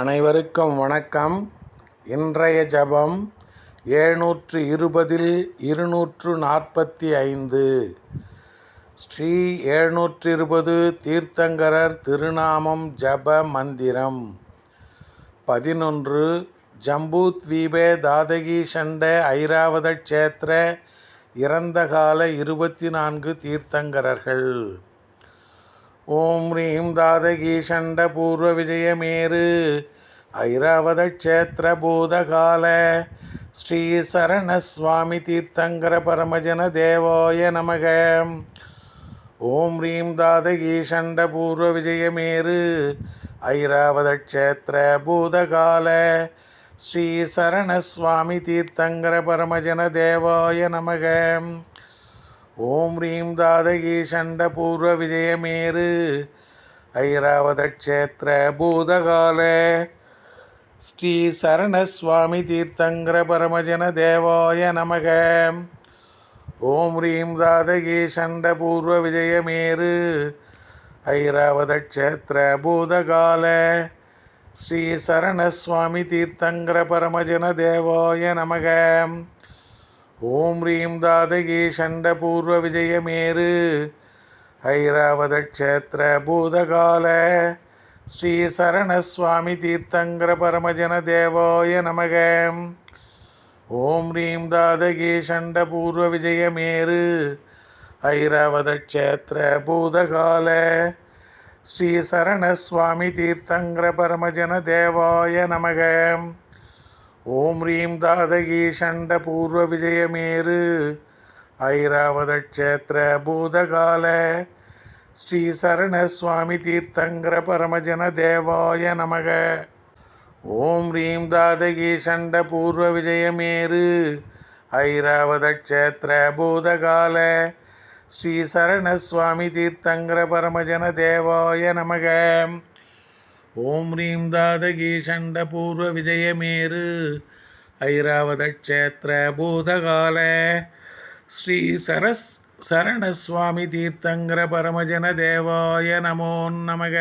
அனைவருக்கும் வணக்கம். இன்றைய ஜபம் ஏழ்நூற்று இருபதில் இருநூற்று நாற்பத்தி ஐந்து ஸ்ரீ ஏழ்நூற்று இருபது தீர்த்தங்கரர் திருநாமம் ஜப மந்திரம். பதினொன்று ஜம்பூத்வீபே தாதகி சண்ட ஐராவத க்ஷேத்திர இறந்த கால இருபத்தி நான்கு தீர்த்தங்கரர்கள். ஓம் ரீம் தாதகி சண்ட பூர்வ விஜயமேரு ஐராவத க்ஷேத்திர பூதகால. ஸ்ரீ சரணஸ்வாமி தீர்த்தங்கர பரமஜன தேவாய நமக. ஓம் ரீம் தாதகி சண்ட பூர்வ விஜயமேரு ஐராவத க்ஷேத்திர பூதகால. ஸ்ரீ சரணஸ்வாமி தீர்த்தங்கர பரமஜன தேவாய நமக. ஓம் ரீம் தாதகி சண்ட பூர்வ விஜயமேரு ஐராவத க்ஷேத்திர பூதகால. ஸ்ரீ சரணசுவாமி தீர்த்தங்கர பரமஜன தேவாய நமக. ஓம் ரீம் தாதகி சண்ட பூர்வ விஜயமேரு ஐராவத க்ஷேத்திர பூதகால. ஸ்ரீ சரணசுவாமி தீர்த்தங்கர பரமஜன தேவாய நமகம் ஓம் ரீம் தாதகி சண்ட பூர்வ விஜயமேரு ஐராவதக்ஷேத்திர பூதகால. ஸ்ரீ சரணசுவாமி தீர்த்தங்கர பரமஜன தேவாய நமக. ஓம் ரீம் தாதகி சண்ட பூர்வ விஜயமேரு ஐராவதக்ஷேத்திர பூதகால. ஸ்ரீ சரணசுவாமி தீர்த்தங்கர பரமஜன தேவாய நமகம் ஓம் ரீம் தாதகி சண்ட பூர்வ விஜயமேரு ஐராவத பூதகால. ஸ்ரீ சரணஸ்வாமி தீர்த்தங்கர பரமஜன தேவாய நமக. ஓம் ரீம் தாதகி சண்ட பூர்வ விஜயமேரு ஐராவத பூதகால. ஸ்ரீ சரணஸ்வாமி தீர்த்தங்கர பரமஜன தேவாய நமக. ஓம் ரீம் தாதகி சண்ட பூர்வ விஜயமேரு ஐராவத பூதகால. ஸ்ரீ சரஸ் சரணசுவாமி தீர்த்தங்கர பரமஜன தேவாய நமோ நமக.